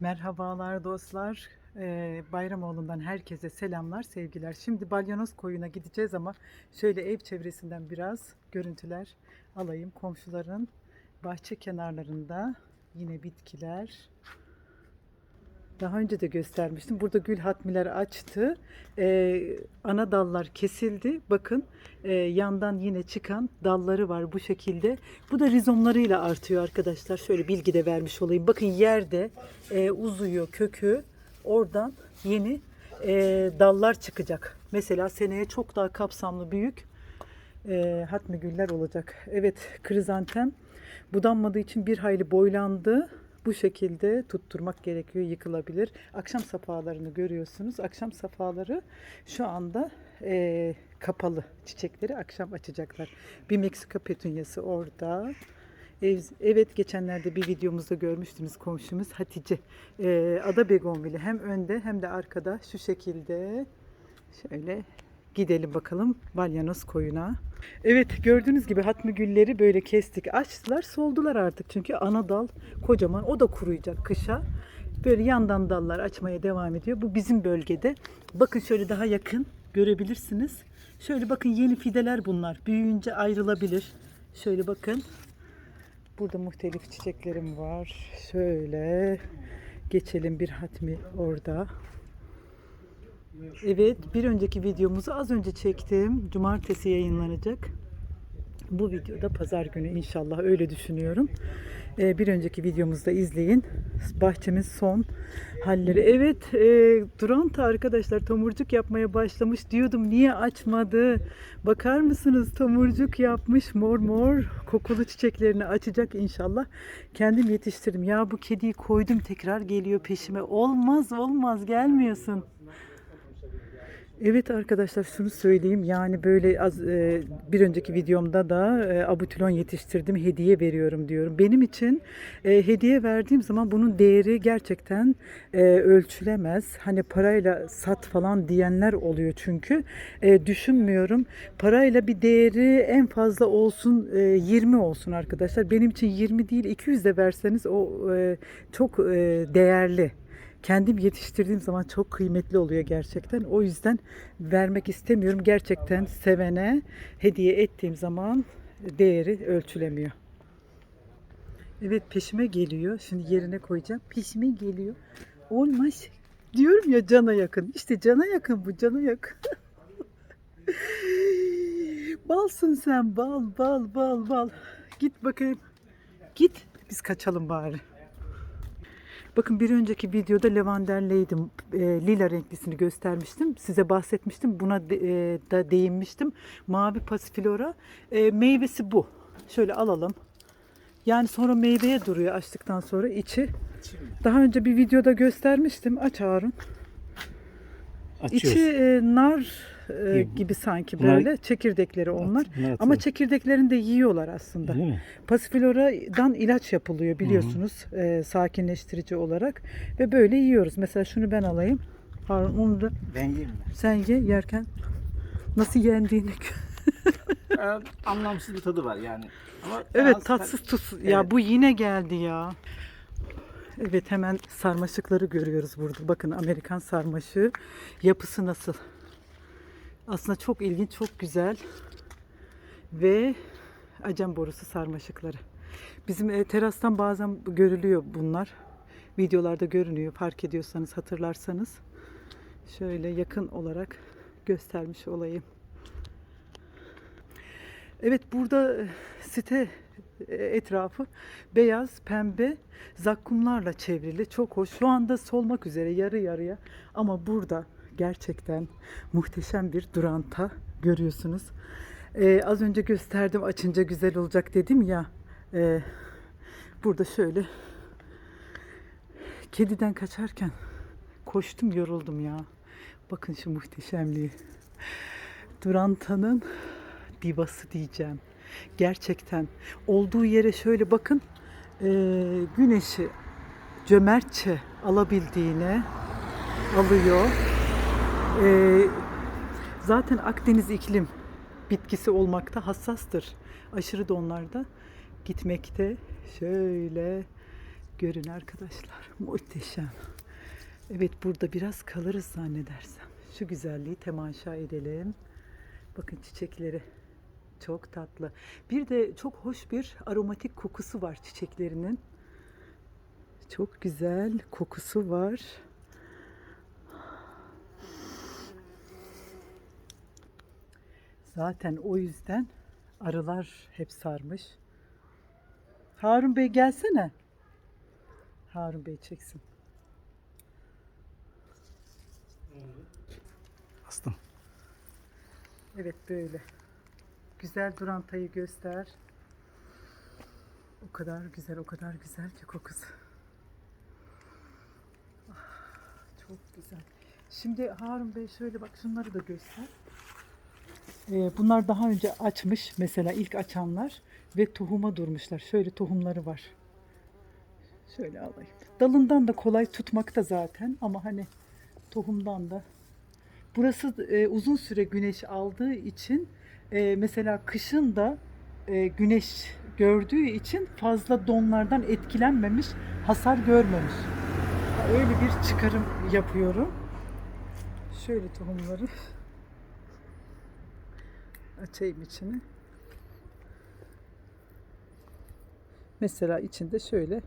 Merhabalar dostlar. Ee, Bayramoğlu'ndan herkese selamlar, sevgiler. Şimdi Balyanos Koyu'na gideceğiz ama şöyle ev çevresinden biraz görüntüler alayım. Komşuların bahçe kenarlarında yine bitkiler. Daha önce de göstermiştim. Burada gül hatmiler açtı. Ee, ana dallar kesildi. Bakın e, yandan yine çıkan dalları var bu şekilde. Bu da rizomlarıyla artıyor arkadaşlar. Şöyle bilgi de vermiş olayım. Bakın yerde e, uzuyor kökü. Oradan yeni e, dallar çıkacak. Mesela seneye çok daha kapsamlı büyük e, hatmi güller olacak. Evet krizantem budanmadığı için bir hayli boylandı. Bu şekilde tutturmak gerekiyor, yıkılabilir. Akşam safalarını görüyorsunuz. Akşam safaları şu anda e, kapalı. Çiçekleri akşam açacaklar. Bir Meksika petunyası orada. Ev- Evet geçenlerde bir videomuzda görmüştünüz komşumuz Hatice. E, Ada Begonvili hem önde hem de arkada şu şekilde şöyle gidelim bakalım Balyanos koyuna. Evet gördüğünüz gibi hatmi gülleri böyle kestik açtılar soldular artık çünkü ana dal kocaman o da kuruyacak kışa. Böyle yandan dallar açmaya devam ediyor. Bu bizim bölgede. Bakın şöyle daha yakın görebilirsiniz. Şöyle bakın yeni fideler bunlar. Büyüyünce ayrılabilir. Şöyle bakın. Burada muhtelif çiçeklerim var. Şöyle geçelim bir hatmi orada. Evet, bir önceki videomuzu az önce çektim. Cumartesi yayınlanacak. Bu videoda pazar günü inşallah öyle düşünüyorum. Ee, bir önceki videomuzda izleyin. Bahçemin son halleri. Evet, e, Duranta arkadaşlar tomurcuk yapmaya başlamış diyordum. Niye açmadı? Bakar mısınız? Tomurcuk yapmış mor mor kokulu çiçeklerini açacak inşallah. Kendim yetiştirdim. Ya bu kediyi koydum tekrar geliyor peşime. Olmaz olmaz gelmiyorsun. Evet arkadaşlar şunu söyleyeyim yani böyle az e, bir önceki videomda da e, abutülon yetiştirdim hediye veriyorum diyorum. Benim için e, hediye verdiğim zaman bunun değeri gerçekten e, ölçülemez. Hani parayla sat falan diyenler oluyor çünkü E, düşünmüyorum. Parayla bir değeri en fazla olsun e, 20 olsun arkadaşlar. Benim için 20 değil 200 de verseniz o e, çok e, değerli kendim yetiştirdiğim zaman çok kıymetli oluyor gerçekten. O yüzden vermek istemiyorum. Gerçekten sevene hediye ettiğim zaman değeri ölçülemiyor. Evet peşime geliyor. Şimdi yerine koyacağım. Peşime geliyor. Olmaz. Diyorum ya cana yakın. İşte cana yakın bu cana yakın. Balsın sen bal bal bal bal. Git bakayım. Git. Biz kaçalım bari. Bakın bir önceki videoda lavenderleydim. E, lila renklisini göstermiştim. Size bahsetmiştim. Buna de- e, da değinmiştim. Mavi pasiflora. E, meyvesi bu. Şöyle alalım. Yani sonra meyveye duruyor açtıktan sonra içi. Daha önce bir videoda göstermiştim. Aç Harun. Açıyoruz. İçi e, nar e, gibi sanki bunlar- böyle. Çekirdekleri onlar. bunlar Ama çekirdeklerini de yiyorlar aslında. Değil mi? Pasiflora'dan ilaç yapılıyor biliyorsunuz e, sakinleştirici olarak ve böyle yiyoruz. Mesela şunu ben alayım. Harun onu da Ben yiyeyim sen ye yerken nasıl yendiğini ben. anlamsız bir tadı var yani. Ama Evet tatsız tuzsuz. Ya Evet. bu yine geldi ya. Evet hemen sarmaşıkları görüyoruz burada. Bakın Amerikan sarmaşığı yapısı nasıl? Aslında çok ilginç, çok güzel. Ve acem borusu sarmaşıkları. Bizim e, terastan bazen görülüyor bunlar. Videolarda görünüyor fark ediyorsanız hatırlarsanız. Şöyle yakın olarak göstermiş olayım. Evet burada e, site e, etrafı beyaz, pembe zakkumlarla çevrili. Çok hoş. Şu anda solmak üzere yarı yarıya ama burada gerçekten muhteşem bir duranta görüyorsunuz. Ee, az önce gösterdim açınca güzel olacak dedim ya. e, burada şöyle kediden kaçarken koştum yoruldum ya. Bakın şu muhteşemliği. Durantanın divası diyeceğim. Gerçekten olduğu yere şöyle bakın eee, güneşi cömertçe alabildiğine alıyor. Eee, zaten Akdeniz iklim bitkisi olmakta hassastır. Aşırı donlarda gitmekte şöyle görün arkadaşlar. Muhteşem. Evet burada biraz kalırız zannedersem. Şu güzelliği temaşa edelim. Bakın çiçekleri. Çok tatlı. Bir de çok hoş bir aromatik kokusu var çiçeklerinin. Çok güzel kokusu var. Zaten o yüzden arılar hep sarmış. Harun Bey gelsene. Harun Bey çeksin. Bastım. Evet böyle. Güzel duran tayı göster. O kadar güzel, o kadar güzel ki kokusu. Ah, çok güzel. Şimdi Harun Bey şöyle bak şunları da göster. Ee, bunlar daha önce açmış mesela ilk açanlar ve tohuma durmuşlar. Şöyle tohumları var. Şöyle alayım. Dalından da kolay tutmakta zaten ama hani tohumdan da Burası e, uzun süre güneş aldığı için e, mesela kışın da e, güneş gördüğü için fazla donlardan etkilenmemiş, hasar görmemiş. Öyle bir çıkarım yapıyorum. Şöyle tohumları açayım içini. Mesela içinde şöyle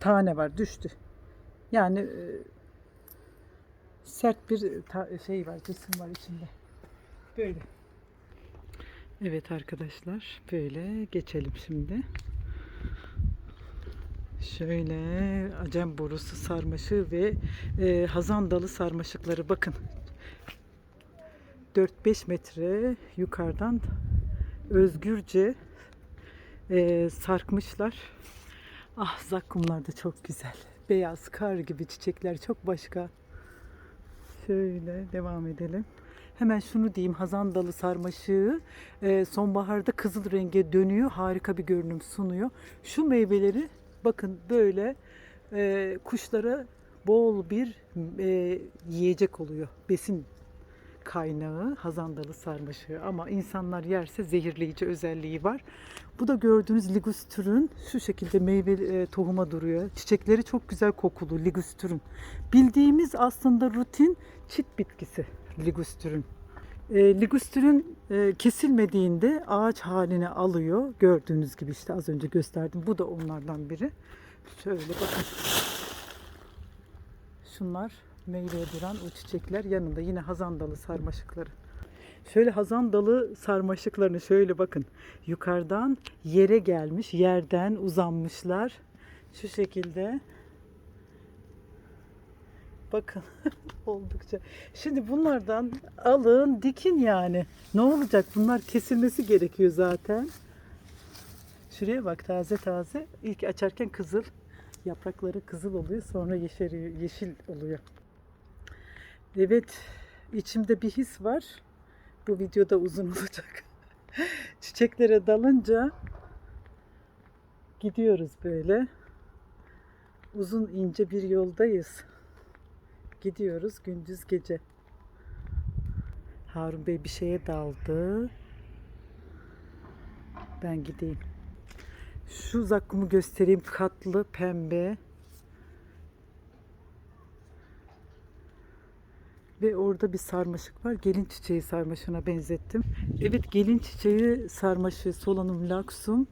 tane var düştü. Yani e, sert bir şey var, cisim var içinde. Böyle. Evet arkadaşlar, böyle geçelim şimdi. Şöyle acem borusu sarmaşığı ve e, hazan dalı sarmaşıkları bakın. 4-5 metre yukarıdan özgürce e, sarkmışlar. Ah zakkumlar da çok güzel. Beyaz kar gibi çiçekler çok başka. Şöyle devam edelim. Hemen şunu diyeyim hazan dalı sarmaşığı e, sonbaharda kızıl renge dönüyor. Harika bir görünüm sunuyor. Şu meyveleri bakın böyle e, kuşlara bol bir e, yiyecek oluyor. Besin kaynağı hazan dalı sarmaşığı ama insanlar yerse zehirleyici özelliği var. Bu da gördüğünüz ligustürün şu şekilde meyve e, tohuma duruyor. Çiçekleri çok güzel kokulu ligustürün. Bildiğimiz aslında rutin çit bitkisi ligustürün. E, ligustürün e, kesilmediğinde ağaç haline alıyor. Gördüğünüz gibi işte az önce gösterdim. Bu da onlardan biri. Şöyle bakın. Şunlar meyveye duran o çiçekler yanında yine hazan dalı sarmaşıkları. Şöyle hazan dalı sarmaşıklarını şöyle bakın. Yukarıdan yere gelmiş, yerden uzanmışlar. Şu şekilde. Bakın oldukça. Şimdi bunlardan alın, dikin yani. Ne olacak? Bunlar kesilmesi gerekiyor zaten. Şuraya bak taze taze. İlk açarken kızıl. Yaprakları kızıl oluyor. Sonra yeşeriyor, yeşil oluyor. Evet, içimde bir his var. Bu videoda uzun olacak. Çiçeklere dalınca gidiyoruz böyle. Uzun ince bir yoldayız. Gidiyoruz gündüz gece. Harun Bey bir şeye daldı. Ben gideyim. Şu zakkumu göstereyim. Katlı, pembe. Ve orada bir sarmaşık var. Gelin çiçeği sarmaşığına benzettim. Evet gelin çiçeği sarmaşığı Solanum laxum.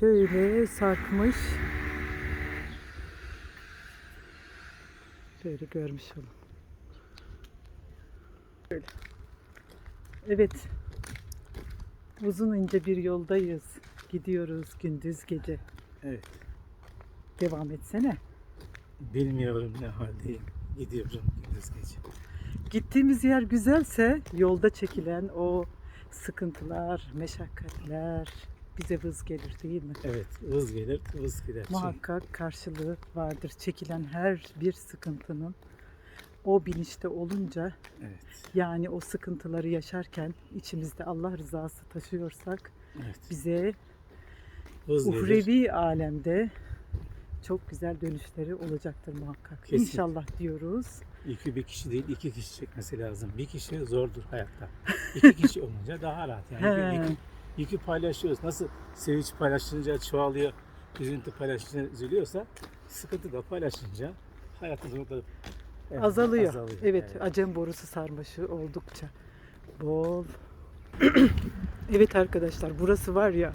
Şöyle sarkmış. Böyle görmüş olun. Böyle. Evet. Uzun ince bir yoldayız. Gidiyoruz gündüz gece. Evet. Devam etsene. Bilmiyorum ne haldeyim. Gidiyorum. Gittiğimiz yer güzelse yolda çekilen o sıkıntılar, meşakkatler bize vız gelir değil mi? Evet. Vız gelir, vız gider. Şey, Muhakkak karşılığı vardır. Çekilen her bir sıkıntının o bilinçte olunca Evet. yani o sıkıntıları yaşarken içimizde Allah rızası taşıyorsak Evet. bize Vız gelir. uhrevi alemde çok güzel dönüşleri olacaktır muhakkak. Kesin. İnşallah diyoruz. İki bir kişi değil, iki kişi çekmesi lazım. Bir kişi zordur hayatta. İki kişi olunca daha rahat. Yani He. yükü, yükü paylaşıyoruz. Nasıl sevinç paylaşınca çoğalıyor. üzüntü paylaşınca üzülüyorsa sıkıntı da paylaşınca hayatın zorlukları evet, Azalıyor. azalıyor. Evet, acem borusu sarmaşı oldukça bol. evet arkadaşlar burası var ya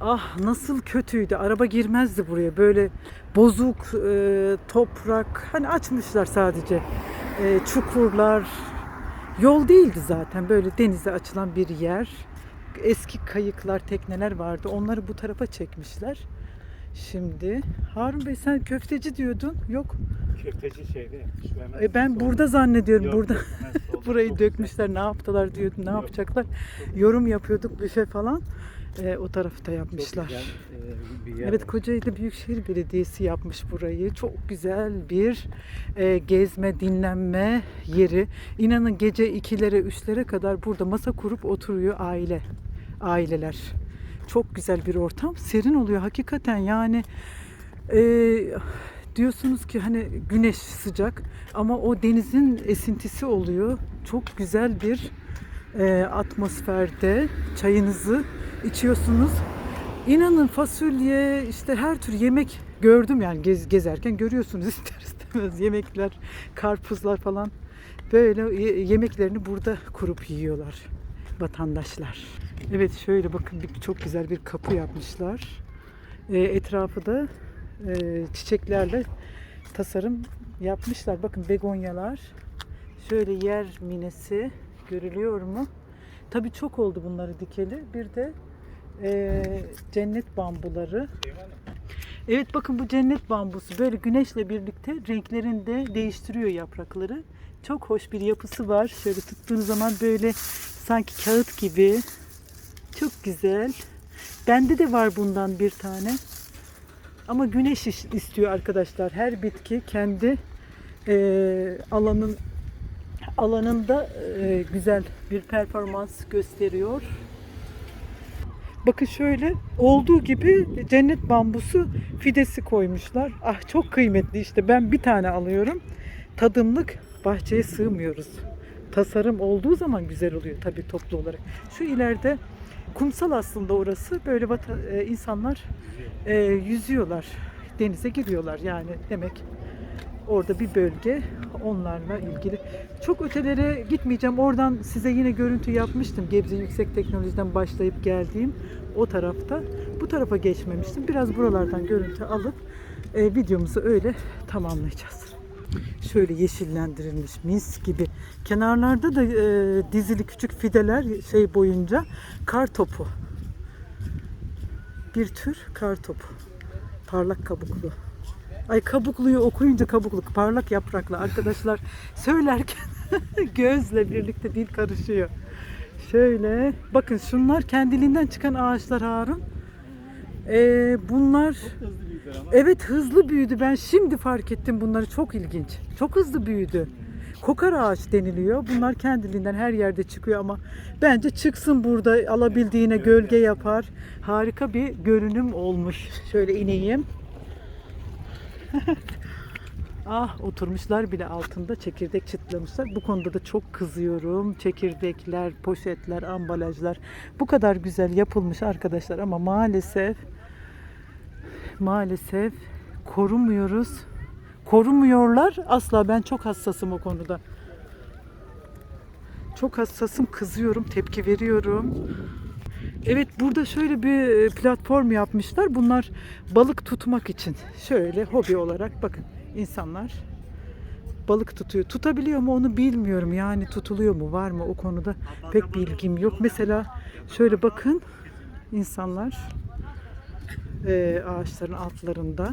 ah nasıl kötüydü. Araba girmezdi buraya. Böyle bozuk e, toprak hani açmışlar sadece. E, çukurlar yol değildi zaten. Böyle denize açılan bir yer. Eski kayıklar, tekneler vardı. Onları bu tarafa çekmişler. Şimdi Harun Bey sen köfteci diyordun. Yok. Köfteci hemen E ben solda. burada zannediyorum. Yok, burada burayı dökmüşler. Ne yaptılar diyordum. Ne Yok. yapacaklar? Yorum yapıyorduk büfe falan. E, o tarafta yapmışlar. Çok güzel, e, bir yer Evet. Kocaeli Büyükşehir Belediyesi yapmış burayı. Çok güzel bir e, gezme, dinlenme yeri. İnanın gece 2'lere 3'lere kadar burada masa kurup oturuyor aile, aileler. Çok güzel bir ortam. Serin oluyor hakikaten yani. e, diyorsunuz ki hani güneş sıcak ama o denizin esintisi oluyor. Çok güzel bir e, atmosferde çayınızı içiyorsunuz. İnanın fasulye işte her tür yemek gördüm yani gez, gezerken görüyorsunuz ister istemez yemekler, karpuzlar falan böyle ye- yemeklerini burada kurup yiyorlar vatandaşlar. Evet şöyle bakın bir, çok güzel bir kapı yapmışlar. E, etrafı da e, çiçeklerle tasarım yapmışlar. Bakın begonyalar. Şöyle yer minesi görülüyor mu? Tabii çok oldu bunları dikeli. Bir de e, cennet bambuları. Evet bakın bu cennet bambusu böyle güneşle birlikte renklerini de değiştiriyor yaprakları. Çok hoş bir yapısı var. Şöyle tuttuğunuz zaman böyle sanki kağıt gibi. Çok güzel. Bende de var bundan bir tane. Ama güneş istiyor arkadaşlar. Her bitki kendi e, alanın alanında e, güzel bir performans gösteriyor. Bakın şöyle olduğu gibi cennet bambusu fidesi koymuşlar. Ah çok kıymetli işte ben bir tane alıyorum. Tadımlık bahçeye sığmıyoruz. Tasarım olduğu zaman güzel oluyor tabii toplu olarak. Şu ileride kumsal aslında orası. Böyle e, insanlar e, yüzüyorlar. Denize giriyorlar yani demek orada bir bölge onlarla ilgili. Çok ötelere gitmeyeceğim. Oradan size yine görüntü yapmıştım. Gebze Yüksek Teknoloji'den başlayıp geldiğim o tarafta. Bu tarafa geçmemiştim. Biraz buralardan görüntü alıp e, videomuzu öyle tamamlayacağız. Şöyle yeşillendirilmiş mis gibi. Kenarlarda da e, dizili küçük fideler şey boyunca kar topu. Bir tür kar topu. Parlak kabuklu. Ay kabukluyu okuyunca kabukluk, parlak yapraklı arkadaşlar söylerken gözle birlikte dil karışıyor. Şöyle bakın şunlar kendiliğinden çıkan ağaçlar Harun. Ee, bunlar Hızlı evet hızlı büyüdü. Ben şimdi fark ettim bunları çok ilginç. Çok hızlı büyüdü. Kokar ağaç deniliyor. Bunlar kendiliğinden her yerde çıkıyor ama bence çıksın burada alabildiğine gölge yapar. Harika bir görünüm olmuş. Şöyle ineyim. Ah oturmuşlar bile altında çekirdek çıtlamışlar. Bu konuda da çok kızıyorum. Çekirdekler, poşetler, ambalajlar bu kadar güzel yapılmış arkadaşlar ama maalesef maalesef korumuyoruz. Korumuyorlar. Asla ben çok hassasım o konuda. Çok hassasım, kızıyorum, tepki veriyorum. Evet burada şöyle bir e, platform yapmışlar. Bunlar balık tutmak için. Şöyle hobi olarak bakın insanlar balık tutuyor. Tutabiliyor mu onu bilmiyorum. Yani tutuluyor mu var mı o konuda pek bilgim yok. Mesela şöyle bakın insanlar e, ağaçların altlarında.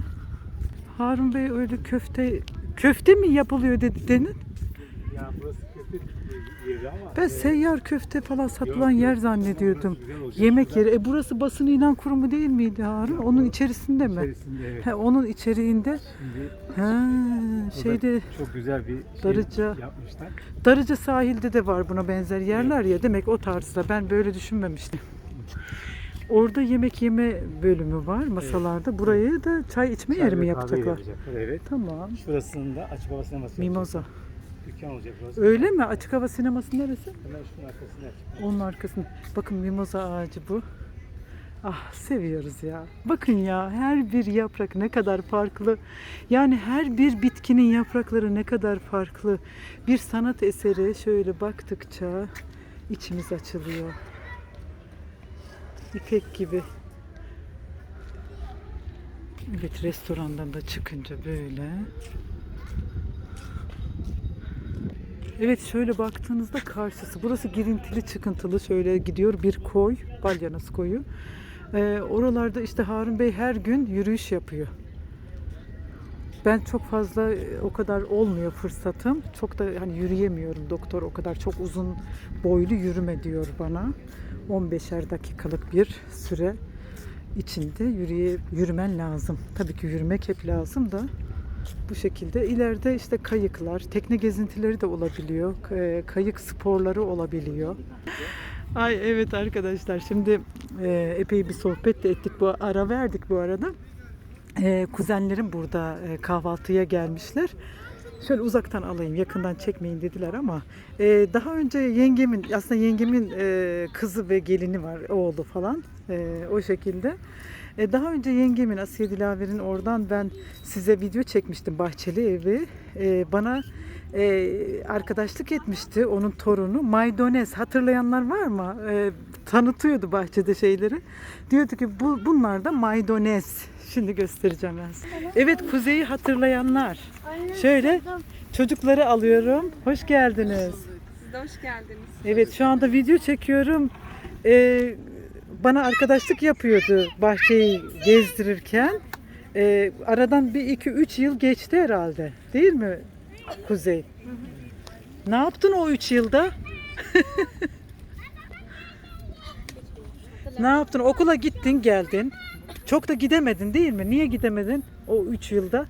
Harun Bey öyle köfte köfte mi yapılıyor dedi denin? Ya burası köfte. Ben e, seyyar köfte falan satılan yer zannediyordum. Yemek yeri. E burası basın ilan kurumu değil miydi Harun? Onun içerisinde mi? İçerisinde evet. He, onun içeriğinde. Şimdi Ha, şeyde çok güzel bir şey Darıca- yapmışlar. Darıca sahilde de var buna benzer yerler ya. Demek o tarzda. Ben böyle düşünmemiştim. Orada yemek yeme bölümü var masalarda. Burayı da çay içme yeri mi Çay kahve yapacaklar? yapacaklar, Evet. Tamam. Şurasında açık hava sineması Mimoza. yapacaklar. Dükkan olacak burası. Öyle mi? Açık hava sineması neresi? Hemen şunun arkasında. Onun arkasında. Bakın mimoza ağacı bu. Ah seviyoruz ya. Bakın ya her bir yaprak ne kadar farklı. Yani her bir bitkinin yaprakları ne kadar farklı. Bir sanat eseri şöyle baktıkça içimiz açılıyor. İpek gibi. Evet restorandan da çıkınca böyle. Evet şöyle baktığınızda karşısı. Burası girintili çıkıntılı şöyle gidiyor bir koy. Balyanas koyu. Ee, oralarda işte Harun Bey her gün yürüyüş yapıyor. Ben çok fazla e, o kadar olmuyor fırsatım. Çok da hani yürüyemiyorum. Doktor o kadar çok uzun boylu yürüme diyor bana. 15'er dakikalık bir süre içinde yürüye, yürümen lazım. Tabii ki yürümek hep lazım da bu şekilde. ileride işte kayıklar, tekne gezintileri de olabiliyor. K- Kayık sporları olabiliyor. Ay evet arkadaşlar şimdi e, epey bir sohbet de ettik. Bu ara verdik bu arada. E, kuzenlerim burada e, kahvaltıya gelmişler. Şöyle uzaktan alayım, yakından çekmeyin dediler ama e, daha önce yengemin, aslında yengemin e, kızı ve gelini var, oğlu falan e, o şekilde. E, daha önce yengemin Asiye Dilaver'in oradan ben size video çekmiştim Bahçeli Evi. E, bana e, arkadaşlık etmişti onun torunu Maydonez. Hatırlayanlar var mı? E, tanıtıyordu bahçede şeyleri. Diyordu ki bu bunlar da maydonez. Şimdi göstereceğim ben size. Evet Kuzey'i hatırlayanlar. Şöyle çocukları alıyorum. Hoş geldiniz. Siz de hoş geldiniz. Evet şu anda video çekiyorum. Ee, bana arkadaşlık yapıyordu bahçeyi gezdirirken. Ee, aradan bir iki üç yıl geçti herhalde. Değil mi Kuzey? Ne yaptın o üç yılda? ne yaptın? Okula gittin geldin. Çok da gidemedin değil mi? Niye gidemedin o üç yılda?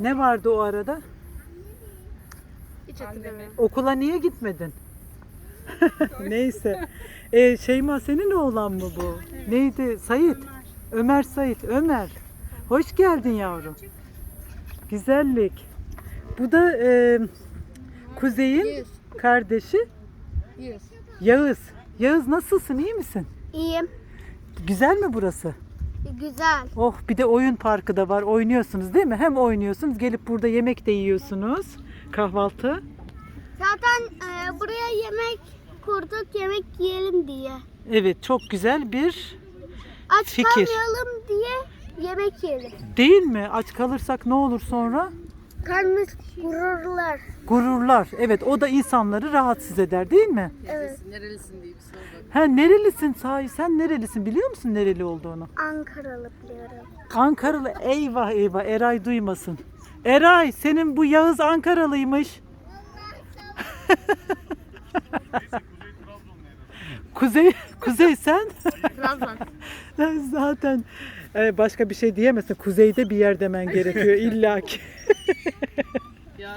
Ne vardı o arada? Hiç hatırlamıyorum. Okula niye gitmedin? Neyse. Ee, Şeyma senin oğlan mı bu? Neydi? Sait. Ömer Sait. Ömer. Hoş geldin yavrum. Güzellik. Bu da e, Kuzey'in kardeşi. Yağız. Yağız nasılsın? iyi misin? İyiyim. Güzel mi burası? Güzel. Oh bir de oyun parkı da var. Oynuyorsunuz değil mi? Hem oynuyorsunuz gelip burada yemek de yiyorsunuz. Kahvaltı. Zaten e, buraya yemek kurduk yemek yiyelim diye. Evet çok güzel bir Aç Fikir. kalmayalım diye yemek yiyelim. Değil mi? Aç kalırsak ne olur sonra? Karnımız gururlar. Gururlar. Evet o da insanları rahatsız eder değil mi? Evet. Nerelisin diye bir soru var. Ha nerelisin sahi? Sen nerelisin? Biliyor musun nereli olduğunu? Ankaralı biliyorum. Ankaralı. Eyvah eyvah Eray duymasın. Eray senin bu Yağız Ankaralıymış. Kuzey, Kuzey sen? Trabzon. Zaten e, başka bir şey diyemezsin. Kuzeyde bir yer demen gerekiyor illaki. ya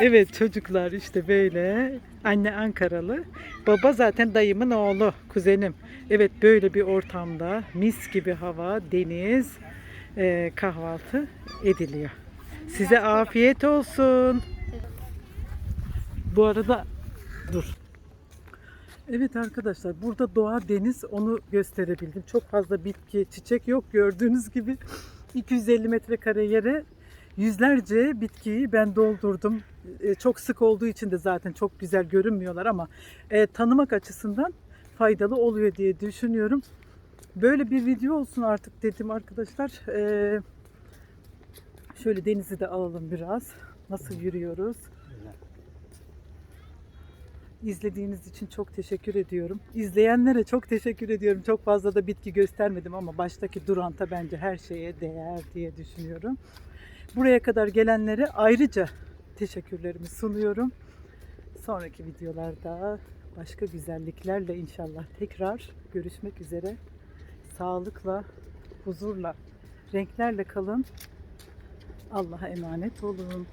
Evet çocuklar işte böyle. Anne Ankaralı. Baba zaten dayımın oğlu, kuzenim. Evet böyle bir ortamda mis gibi hava, deniz, e, kahvaltı ediliyor. Size afiyet olsun. Bu arada dur. Evet arkadaşlar burada doğa deniz onu gösterebildim. Çok fazla bitki, çiçek yok gördüğünüz gibi. 250 metrekare yere yüzlerce bitkiyi ben doldurdum. E, Çok sık olduğu için de zaten çok güzel görünmüyorlar ama e, tanımak açısından faydalı oluyor diye düşünüyorum. Böyle bir video olsun artık dedim arkadaşlar. E, şöyle denizi de alalım biraz. Nasıl yürüyoruz? İzlediğiniz için çok teşekkür ediyorum. İzleyenlere çok teşekkür ediyorum. Çok fazla da bitki göstermedim ama baştaki duranta bence her şeye değer diye düşünüyorum. Buraya kadar gelenlere ayrıca teşekkürlerimi sunuyorum. Sonraki videolarda başka güzelliklerle inşallah tekrar görüşmek üzere. Sağlıkla, huzurla, renklerle kalın. Allah'a emanet olun.